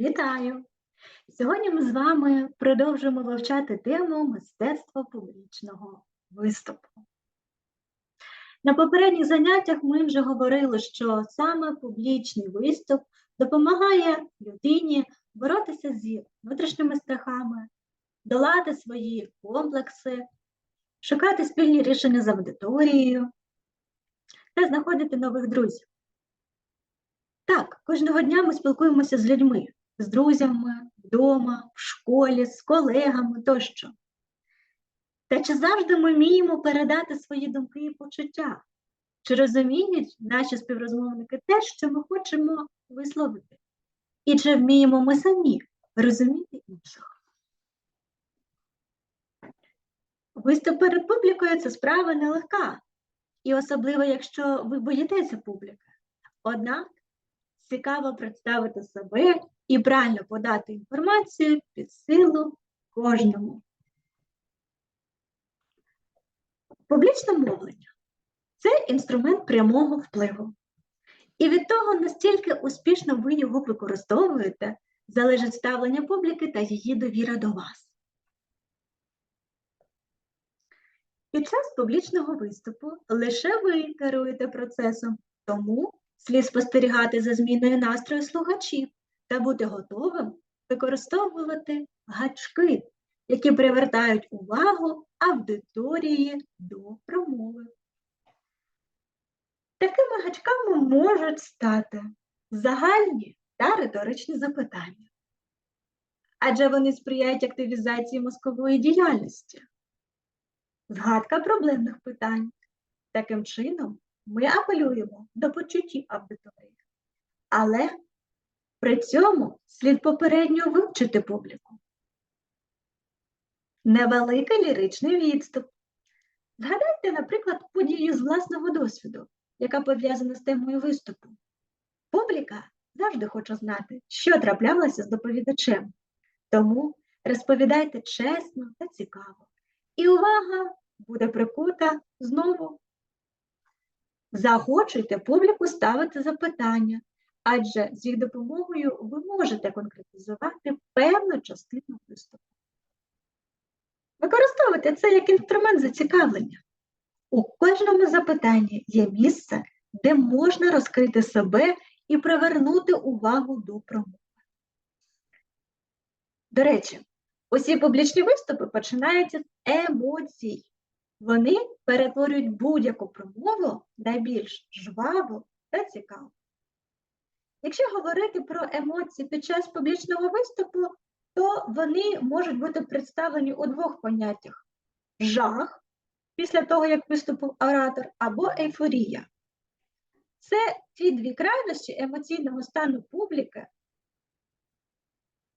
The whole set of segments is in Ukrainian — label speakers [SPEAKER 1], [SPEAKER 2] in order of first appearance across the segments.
[SPEAKER 1] Вітаю! Сьогодні ми з вами продовжимо вивчати тему мистецтва публічного виступу. На попередніх заняттях ми вже говорили, що саме публічний виступ допомагає людині боротися зі внутрішніми страхами, долати свої комплекси, шукати спільні рішення з аудиторією та знаходити нових друзів. Так, кожного дня ми спілкуємося з людьми, з друзями, вдома, в школі, з колегами тощо. Та чи завжди ми вміємо передати свої думки і почуття? Чи розуміють наші співрозмовники те, що ми хочемо висловити? І чи вміємо ми самі розуміти інших? Виступ перед публікою це справа нелегка, і особливо, якщо ви боїтеся публіки. Однак цікаво представити себе і правильно подати інформацію під силу кожному. Публічне мовлення це інструмент прямого впливу. І від того, настільки успішно ви його використовуєте, залежить ставлення публіки та її довіра до вас. Під час публічного виступу лише ви керуєте процесом, тому слід спостерігати за зміною настрою слухачів та бути готовим використовувати гачки, які привертають увагу аудиторії до промови. Такими гачками можуть стати загальні та риторичні запитання, адже вони сприяють активізації мозкової діяльності, згадка проблемних питань. Таким чином, ми апелюємо до почуттів аудиторії, але при цьому слід попередньо вивчити публіку. Невеликий ліричний відступ. Згадайте, наприклад, подію з власного досвіду, яка пов'язана з темою виступу. Публіка завжди хоче знати, що траплялося з доповідачем. Тому розповідайте чесно та цікаво. І увага буде прикута знову. Заохочуйте публіку ставити запитання, адже з їх допомогою ви можете конкретизувати певну частину виступу. Використовуйте це як інструмент зацікавлення. У кожному запитанні є місце, де можна розкрити себе і привернути увагу до промови. До речі, усі публічні виступи починаються з емоцій. Вони перетворюють будь-яку промову на більш жваву та цікаву. Якщо говорити про емоції під час публічного виступу, то вони можуть бути представлені у двох поняттях: жах після того, як виступив оратор, або ейфорія. Це ті дві крайності емоційного стану публіки,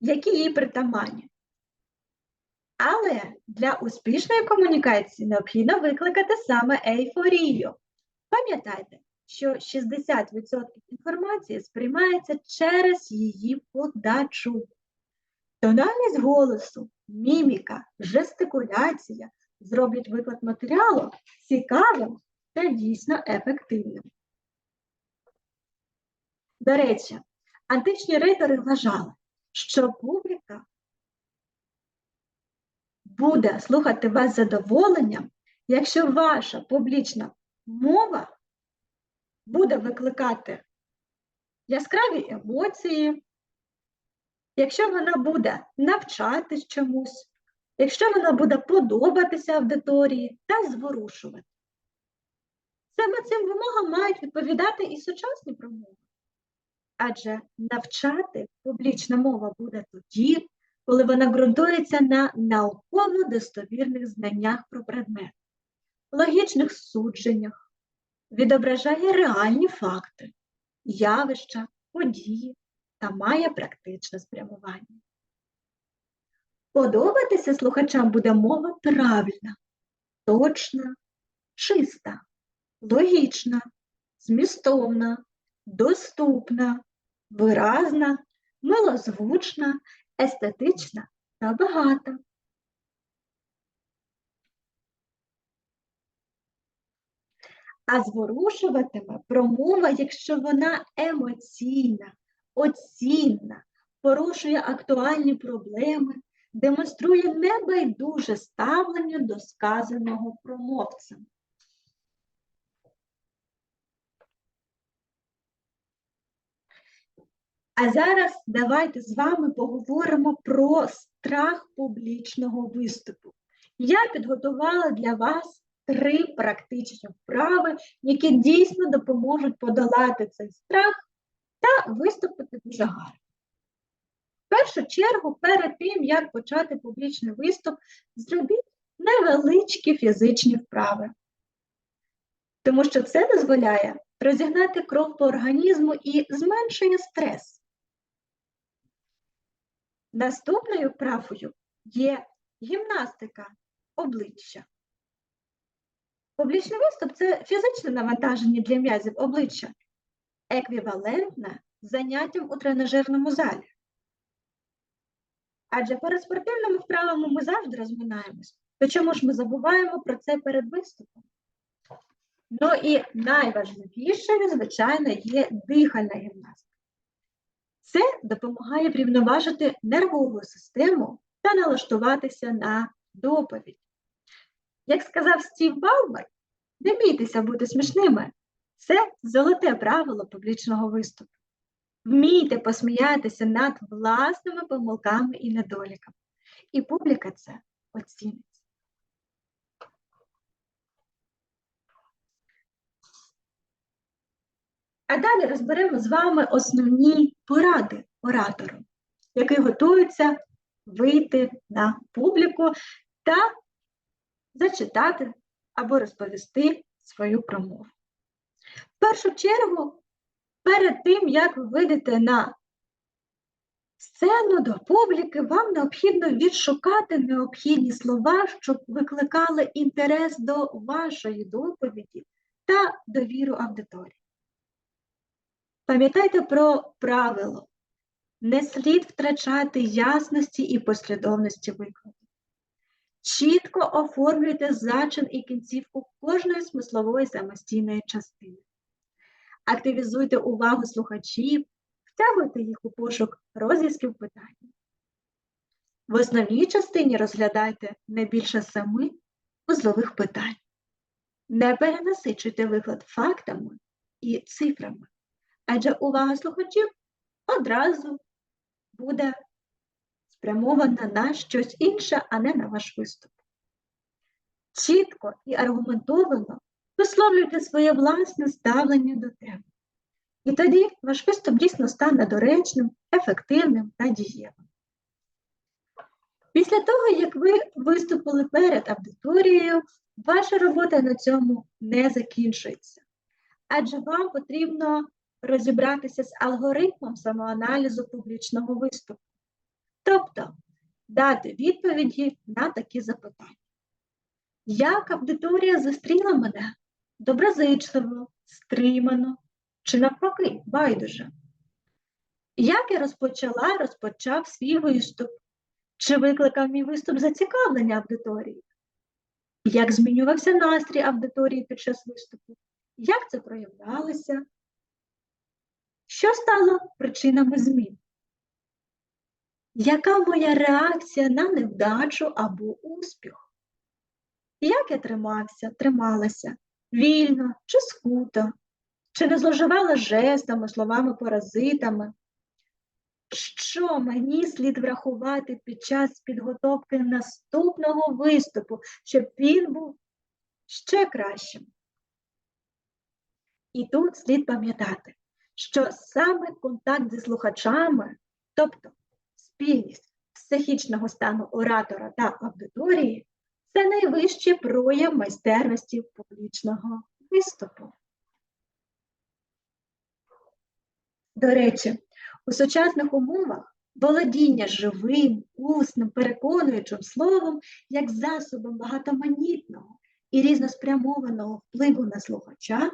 [SPEAKER 1] які їй притаманні. Але для успішної комунікації необхідно викликати саме ейфорію. Пам'ятайте, що 60% інформації сприймається через її подачу. Тональність голосу, міміка, жестикуляція зроблять виклад матеріалу цікавим та дійсно ефективним. До речі, античні ритори вважали, що публіка буде слухати вас з задоволенням, якщо ваша публічна мова буде викликати яскраві емоції, якщо вона буде навчатись чомусь, якщо вона буде подобатися аудиторії та зворушувати. Саме цим вимогам мають відповідати і сучасні промови. Адже навчати публічна мова буде тоді, коли вона ґрунтується на науково достовірних знаннях про предмет, логічних судженнях, відображає реальні факти, явища, події та має практичне спрямування. Подобатися слухачам буде мова правильна, точна, чиста, логічна, змістовна, доступна, виразна, милозвучна, естетична та багата. А зворушуватиме промова, якщо вона емоційна, оцінна, порушує актуальні проблеми, демонструє небайдуже ставлення до сказаного промовцем. А зараз давайте з вами поговоримо про страх публічного виступу. Я підготувала для вас три практичні вправи, які дійсно допоможуть подолати цей страх та виступити дуже гарно. В першу чергу, перед тим, як почати публічний виступ, зробіть невеличкі фізичні вправи, тому що це дозволяє розігнати кров по організму і зменшує стрес. Наступною вправою є гімнастика обличчя. Публічний виступ це фізичне навантаження для м'язів обличчя, еквівалентне заняттям у тренажерному залі. Адже перед спортивними вправами ми завжди розминаємось. То чому ж ми забуваємо про це перед виступом? Ну і найважливішою, звичайно, є дихальна гімнастика. Це допомагає врівноважити нервову систему та налаштуватися на доповідь. Як сказав Стів Балмер, не бійтеся бути смішними. Це золоте правило публічного виступу. Вмійте посміятися над власними помилками і недоліками. І публіка це оцінить. А далі розберемо з вами основні поради оратору, який готується вийти на публіку та зачитати або розповісти свою промову. В першу чергу, перед тим, як ви вийдете на сцену до публіки, вам необхідно відшукати необхідні слова, щоб викликали інтерес до вашої доповіді та довіру аудиторії. Пам'ятайте про правило. Не слід втрачати ясності і послідовності викладу. Чітко оформлюйте зачин і кінцівку кожної смислової самостійної частини. Активізуйте увагу слухачів, втягуйте їх у пошук розв'язків питань. В основній частині розглядайте не більше семи узлових питань. Не перенасичуйте виклад фактами і цифрами адже увага слухачів одразу буде спрямована на щось інше, а не на ваш виступ. Чітко і аргументовано висловлюйте своє власне ставлення до теми. І тоді ваш виступ дійсно стане доречним, ефективним та дієвим. Після того, як ви виступили перед аудиторією, ваша робота на цьому не закінчується. Адже вам потрібно розібратися з алгоритмом самоаналізу публічного виступу, тобто дати відповіді на такі запитання. Як аудиторія зустріла мене доброзичливо, стримано чи навпаки байдуже? Як я розпочала, розпочав свій виступ? Чи викликав мій виступ зацікавлення аудиторії? Як змінювався настрій аудиторії під час виступу? Як це проявлялося? Що стало причинами змін? Яка моя реакція на невдачу або успіх? Як я тримався, трималася вільно чи скуто, чи не зловживала жестами, словами, паразитами? Що мені слід врахувати під час підготовки наступного виступу, щоб він був ще кращим? І тут слід пам'ятати, що саме контакт зі слухачами, тобто спільність психічного стану оратора та аудиторії, це найвищий прояв майстерності публічного виступу. До речі, у сучасних умовах володіння живим, усним, переконуючим словом як засобом багатоманітного і різноспрямованого впливу на слухача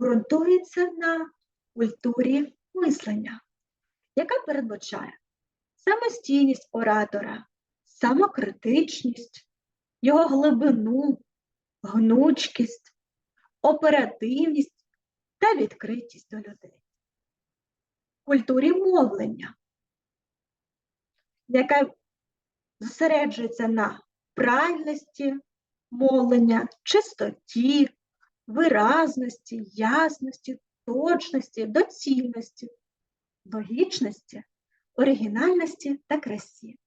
[SPEAKER 1] ґрунтується на культурі мислення, яка передбачає самостійність оратора, самокритичність, його глибину, гнучкість, оперативність та відкритість до людей. Культурі мовлення, яка зосереджується на правильності мовлення, чистоті, виразності, ясності, точності, доцільності, логічності, оригінальності та красі.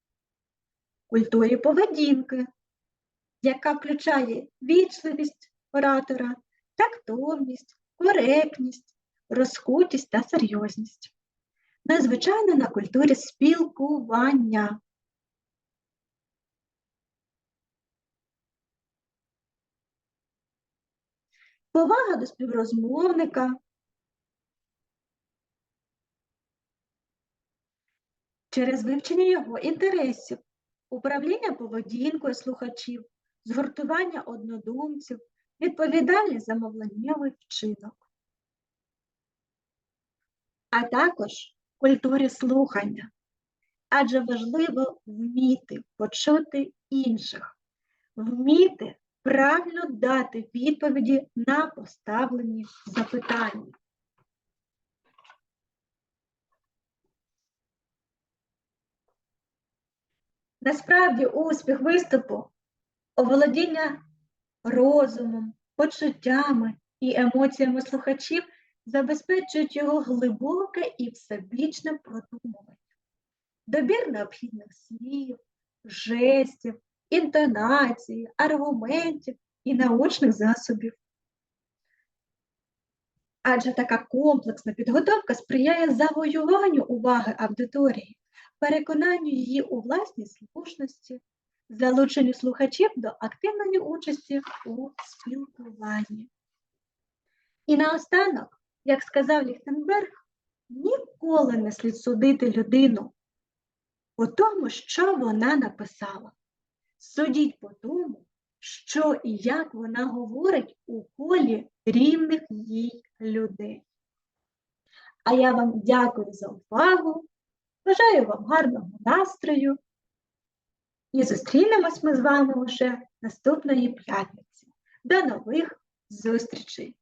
[SPEAKER 1] Культурі поведінки, яка включає вічливість оратора, тактовність, коректність, розкутість та серйозність. Незвичайно на культурі спілкування. Повага до співрозмовника, через вивчення його інтересів, управління поведінкою слухачів, згуртування однодумців, відповідальність за мовленнєвий вчинок. А також культурі слухання. Адже важливо вміти почути інших, вміти правильно дати відповіді на поставлені запитання. Насправді успіх виступу оволодіння розумом, почуттями і емоціями слухачів забезпечують його глибоке і всебічне продумування. Добір необхідних слів, жестів, інтонації, аргументів і научних засобів. Адже така комплексна підготовка сприяє завоюванню уваги аудиторії, переконанню її у власній слушності, залученню слухачів до активної участі у спілкуванні. І наостанок, як сказав Ліхтенберг, ніколи не слід судити людину по тому, що вона написала. Судіть по тому, що і як вона говорить у колі рівних їй людей. А я вам дякую за увагу, бажаю вам гарного настрою і зустрінемось ми з вами вже наступної п'ятниці. До нових зустрічей!